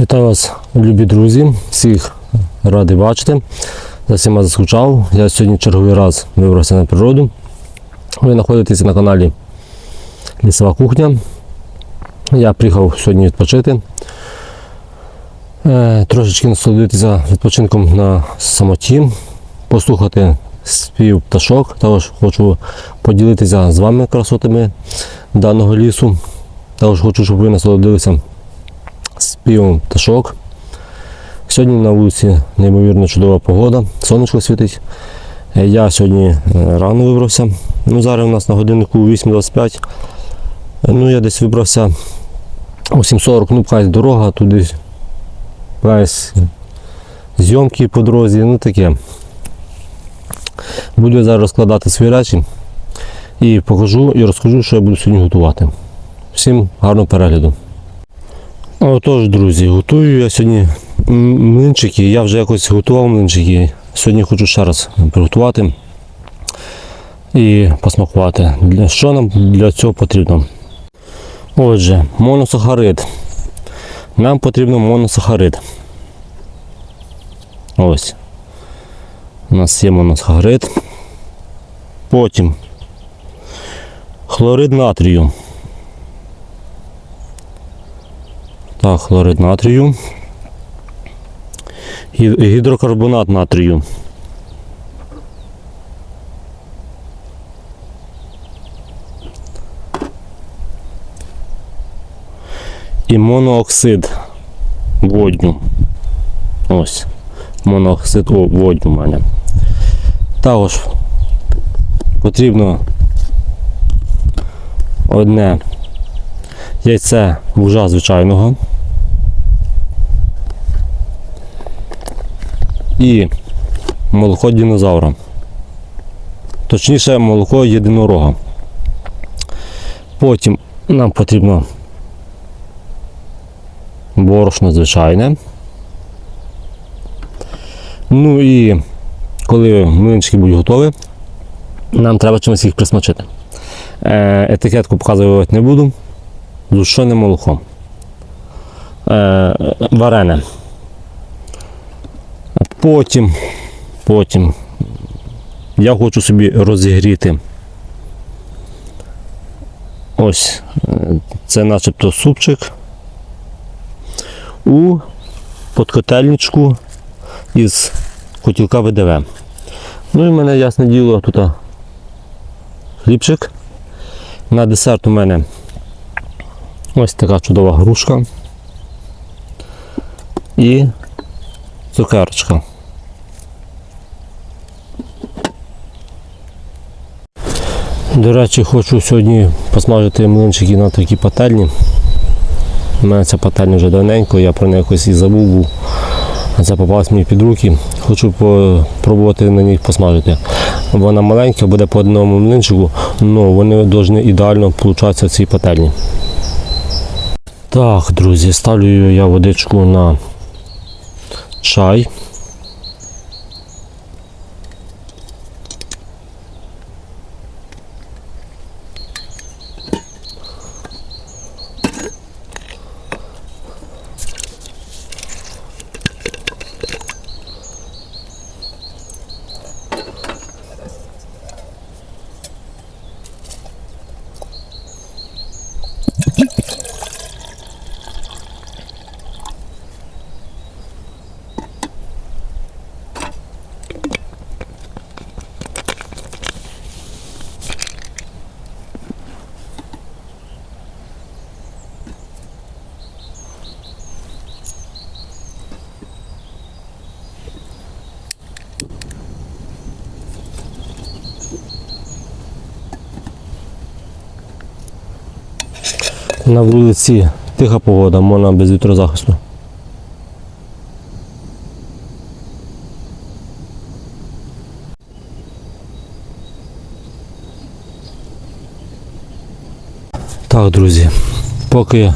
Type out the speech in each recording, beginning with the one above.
Вітаю вас, любі друзі, всіх радий бачити. За всіма заскучав. Я сьогодні черговий раз вибрався на природу. Ви знаходитеся на каналі Лісова кухня. Я приїхав сьогодні відпочити. Е, Трошечки насолодитися відпочинком на самоті, послухати спів пташок. Також хочу поділитися з вами красотами даного лісу. Також хочу, щоб ви насолодилися співом пташок. Сьогодні на вулиці неймовірно чудова погода, сонечко світить. Е, Я сьогодні е, рано вибрався. Ну, зараз у нас на годиннику 8.25. Е, Ну, я десь вибрався о 7.40, ну, якась дорога, туди якась зйомки по дорозі, ну таке. Буду зараз розкладати свої речі і покажу і розкажу, що я буду сьогодні готувати. Всім гарного перегляду. Отож, друзі, готую я сьогодні млинчики. Я вже якось готував млинчики. Сьогодні хочу ще раз приготувати і посмакувати. Що нам для цього потрібно? Отже, моносахарид. Нам потрібно моносахарид. Ось. У нас є моносахарид. Потім хлорид натрію. Так, хлорид натрію. Гі- Гідрокарбонат натрію. І монооксид водню. Ось. Монооксид водню в мене. Також потрібно одне яйце вужа звичайного. І молоко динозавра. Точніше, молоко єдинорога. Потім нам потрібно борошно звичайне. Ну і коли млинчики будуть готові, нам треба чимось їх присмачити. Е, Етикетку показувати не буду. Зушене молоко. Е, варене. Потім, потім я хочу собі розігріти. Ось, е, це начебто супчик у подкотельничку із котілка ВДВ. Ну і в мене ясне діло тут хлібчик. На десерт у мене ось така чудова грушка і цукерочка. До речі, хочу сьогодні посмажити млинчики на такій пательні. У мене ця пательня вже давненько, я про неї якось і забув був. Це попалась мені під руки. Хочу спробувати на ній посмажити. Вона маленька, буде по одному млинчику, але вони повинні ідеально получатися в цій пательні. Так, друзі, ставлю я водичку на чай. На вулиці тиха погода, можна без вітрозахисту. Так, друзі, поки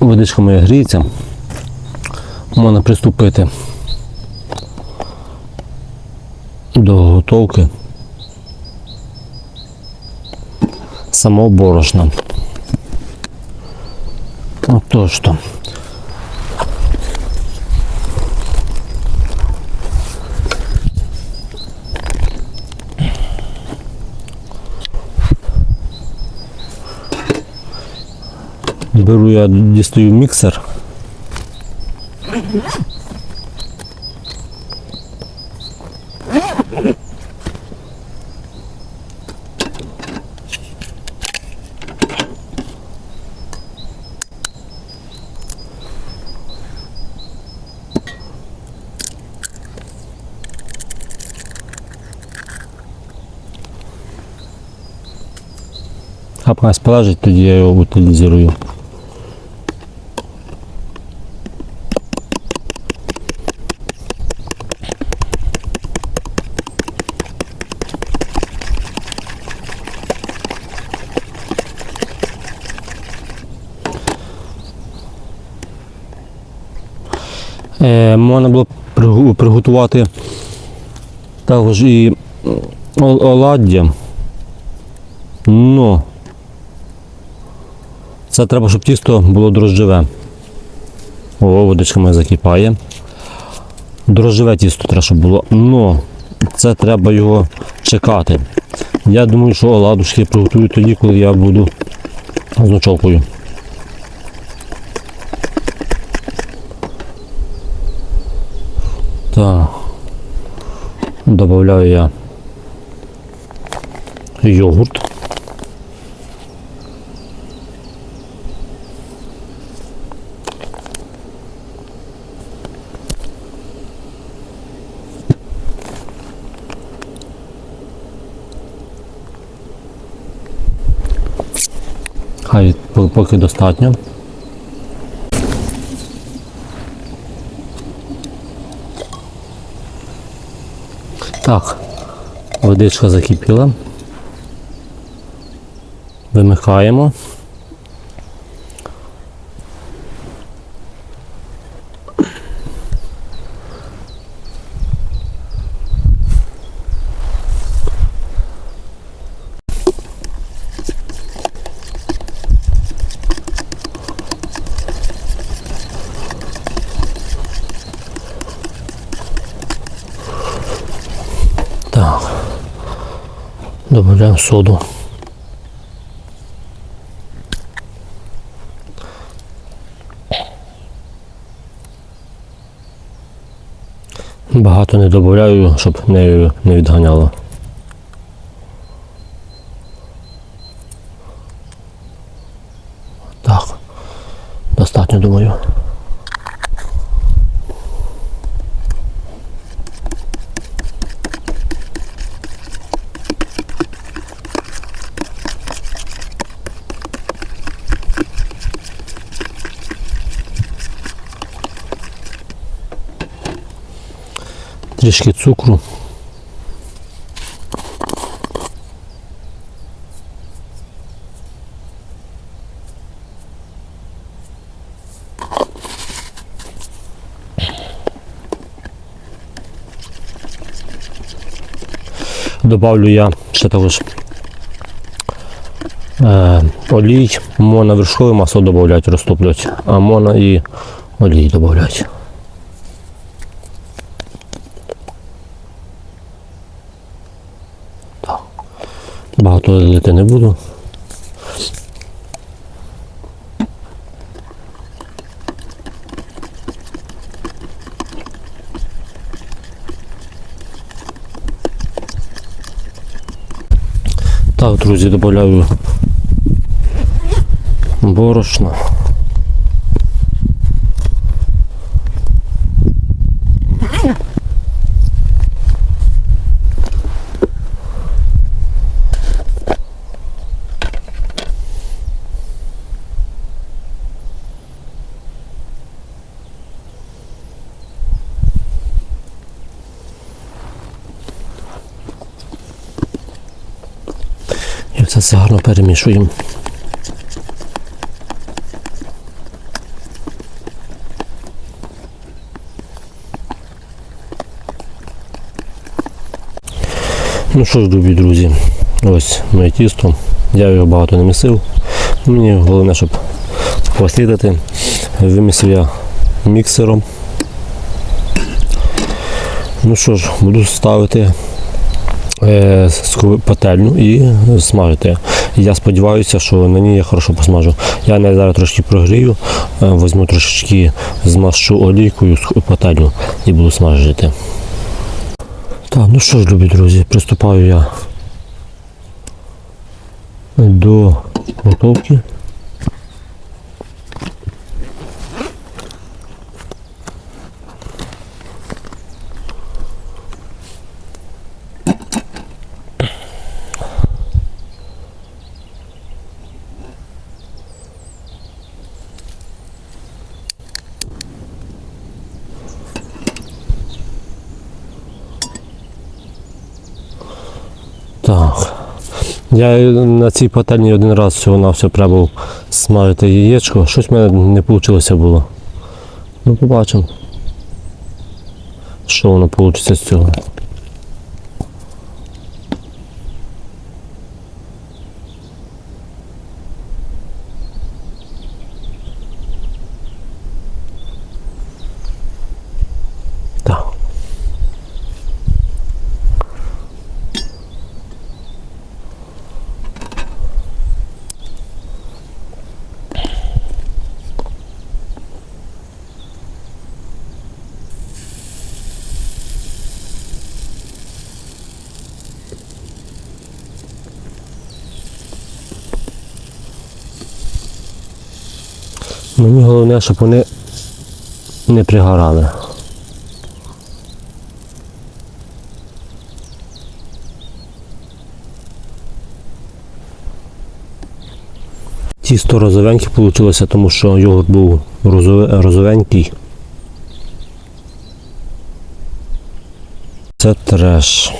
водичка моя гріється, можна приступити до готовки самого борошна. Вот то, что. Беру я, дістаю міксер. Поки полежить, тоді я його утилізую. Е, можна було приготувати також і оладдя. Ну, це треба, щоб тісто було дрожжеве. О, водичка моя закипає. Дрожжеве тісто треба, щоб було. Ну, це треба його чекати. Я думаю, що оладушки приготую тоді, коли я буду з ночовкою. Так. Добавляю я йогурт. Хай по- поки достатньо. Так, водичка закипіла. Вимикаємо. Так. Добавляємо соду. Багато не додаю, щоб нею не відганяло. Так, достатньо думаю. Трішки цукру. Добавлю я ще також е, олій, можна вершкове масло додати, розтоплювати, а можна і олій додати. Багато лити не буду. Так, друзі, додаю борошно. І все це гарно перемішуємо. Ну що ж, любі друзі, ось моє тісто. Я його багато не місив. Мені головне, щоб послідати. Вимісив я міксером. Ну що ж, буду ставити е, пательню і смажити. Я сподіваюся, що на ній я хорошо посмажу. Я не зараз трошки прогрію, е, візьму трошечки, змащу олійкою пательню і буду смажити. Так, ну що ж, любі друзі, приступаю я до готовки. Так. Я на цій пательні один раз всього на все пробував смажити яєчко. Щось в мене не вийшло було. Ну, побачимо. Що воно вийде з цього. Мені головне, щоб вони не пригорали. Тісто розовеньке вийшло, тому що йогурт був розовенький. Це треш.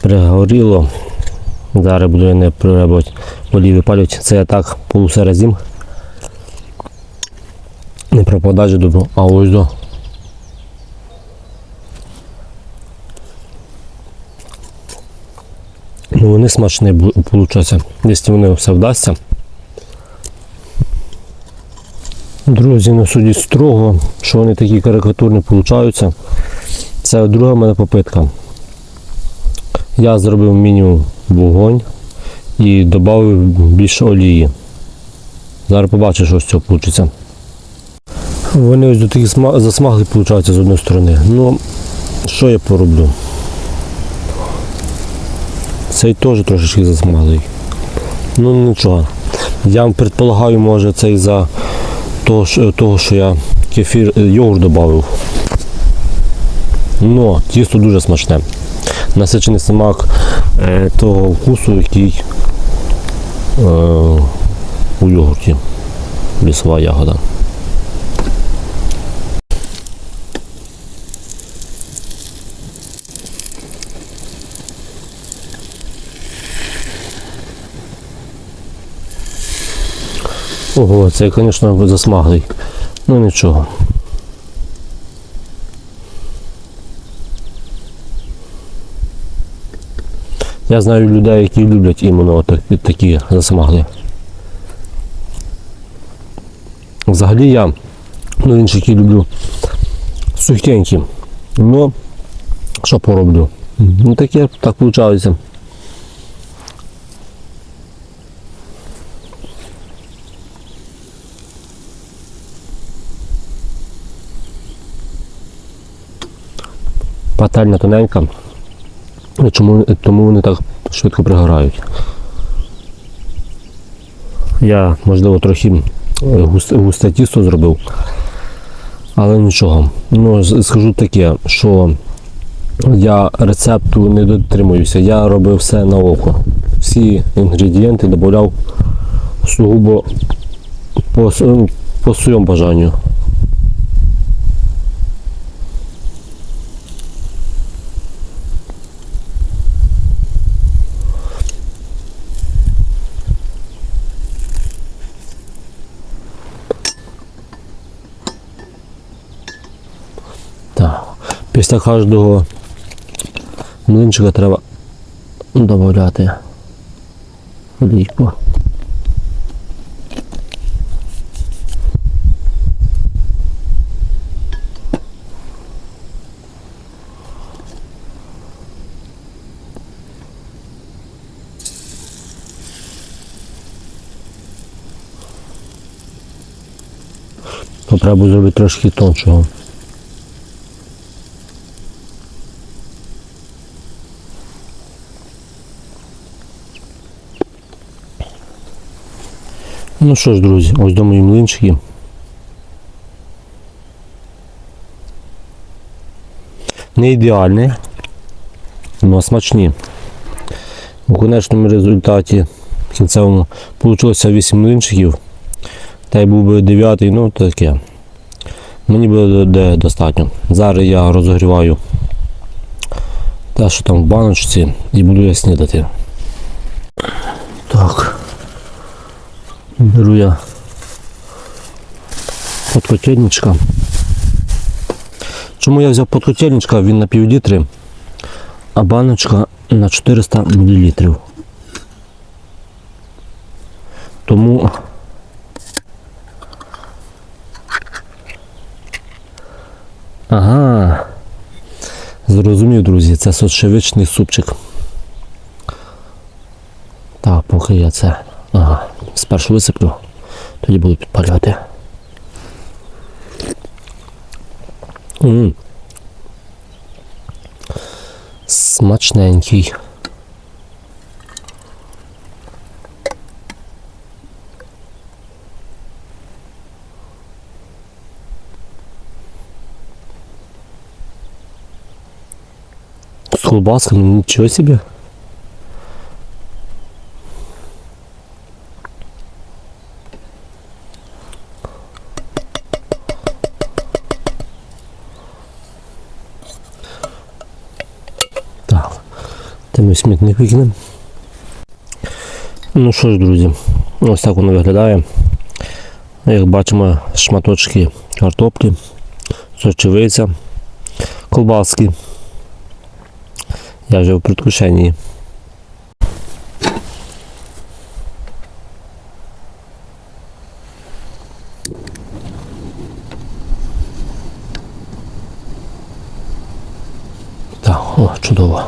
Пригоріло. Зараз буду не пробувати олії випалювати. Це я так полусеразім. Не пропадає же добро. А ось до. Ну вони смачні виходять, якщо вони все вдасться. Друзі, не судіть строго, що вони такі карикатурні получаються. Це друга мене попитка. Я зробив мінімум вогонь і додав більше олії. Зараз побачиш, що з цього вийде. Вони ось до такі сма- засмаглі виходять з одної сторони. Ну, що я пороблю? Цей теж трошечки засмаглий. Ну нічого. Я предполагаю, може цей за того, що- я кефір е, йогурт додав. Ну, тісто дуже смачне. Насичений смак е, того вкусу, який у йогурті. Лісова ягода. Ого, це, звісно, засмаглий. Ну нічого. Я знаю людей, які люблять іменно так- такі засмаглі. Взагалі я ну, інші які люблю сухенькі. Ну, що пороблю? Ну таке так виходить. Пательня тоненька. І Чому, тому вони так швидко пригорають. Я, можливо, трохи е, густе, тісто зробив, але нічого. Ну, скажу таке, що я рецепту не дотримуюся, я робив все на око. Всі інгредієнти додавав сугубо по, по своєму бажанню. Після кожного млинчика треба додати олійку. Треба зробити трошки тоншого. Ну що ж, друзі, ось до мої млинчики. Не ідеальні, але смачні. У конечному результаті в кінцевому вийшло 8 млинчиків. Та й був би 9, ну таке. Мені буде достатньо. Зараз я розогріваю те, що там в баночці, і буду я снідати. Так. Беру я подкотельничка. Чому я взяв подкотельничка? Він на пів літри, а баночка на 400 мл. Тому Ага. Зрозумів, друзі, це сочевичний супчик. Так, поки я це. Ага, спершу висиплю, тоді буду підпалювати. М. Смачненький. С колбасками, ничего себе. Це ми смітник викинемо. Ну що ж, друзі, ось так воно виглядає. Як бачимо, шматочки картоплі, сочевиця, колбаски. Я вже в предвкушенні. Так, о, чудово.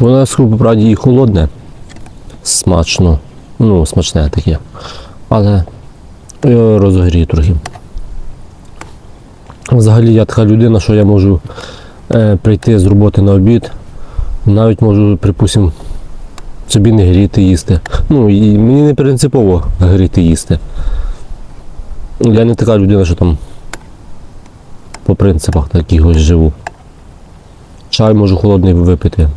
Воно по правді і холодне, смачно, ну, смачне таке. Але я розогрію трохи. Взагалі я така людина, що я можу е, прийти з роботи на обід, навіть можу, припустимо, собі не гріти їсти. Ну і мені не принципово гріти їсти. Я не така людина, що там по принципах таких ось живу. Чай можу холодний випити.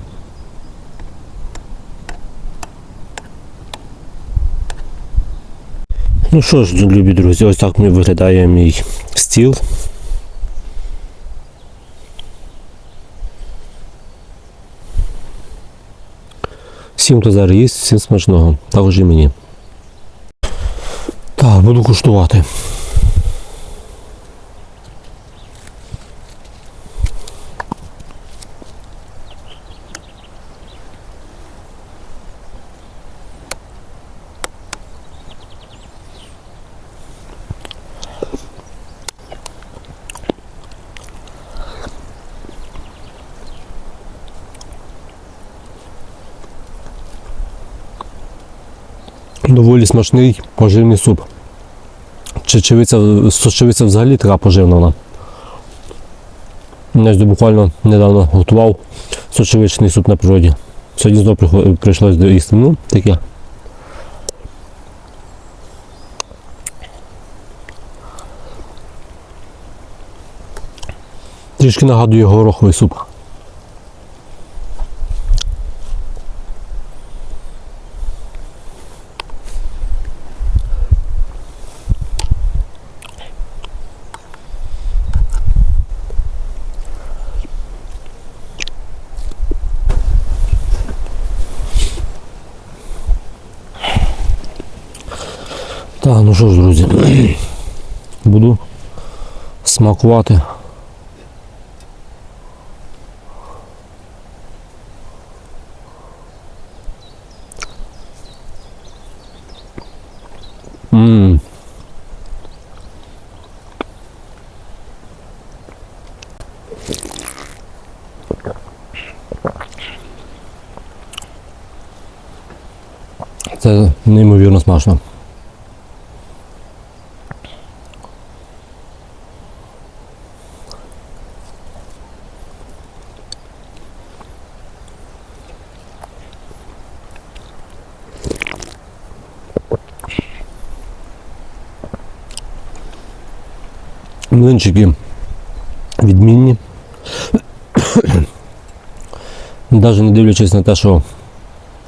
Ну що ж, любі друзі, ось так мені виглядає мій стіл. Всім, хто зараз їсть, всім смачного. Також і мені. Так, буду куштувати. Доволі смачний поживний суп. Чечевиця, сочевиця взагалі така поживна. Я буквально недавно готував сочевичний суп на природі. Сьогодні знову прихо- прийшлось доїсти. Ну, таке. Трішки нагадує гороховий суп. Так, ну що ж, друзі, буду смакувати. Ммм. Це неймовірно смачно. Млинчики відмінні. Навіть не дивлячись на те, що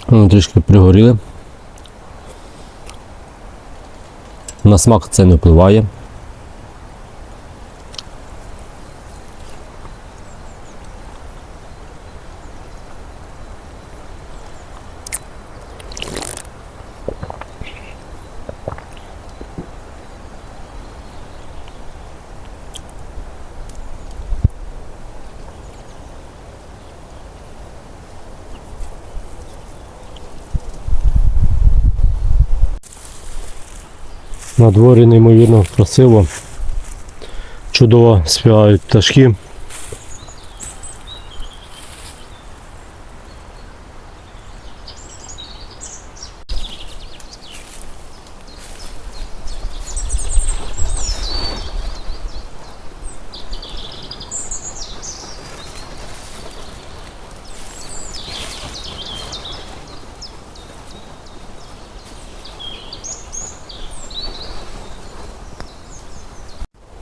вони трішки пригоріли. На смак це не впливає. На дворі неймовірно красиво. Чудово співають пташки.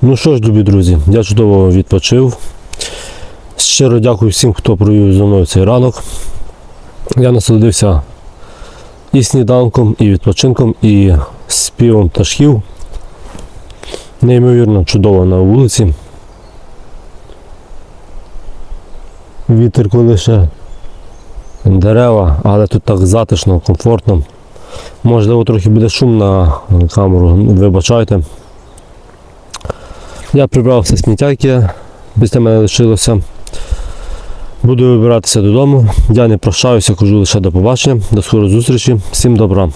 Ну що ж, любі друзі, я чудово відпочив. Щиро дякую всім, хто провів зі мною цей ранок. Я насолодився і сніданком, і відпочинком, і співом пташків. Неймовірно чудово на вулиці. Вітер колише дерева, але тут так затишно, комфортно. Можливо, трохи буде шум на камеру, вибачайте. Я прибрав все сміття, яке після мене лишилося. Буду вибиратися додому. Я не прощаюся, кажу лише до побачення. До скорої зустрічі. Всім добра.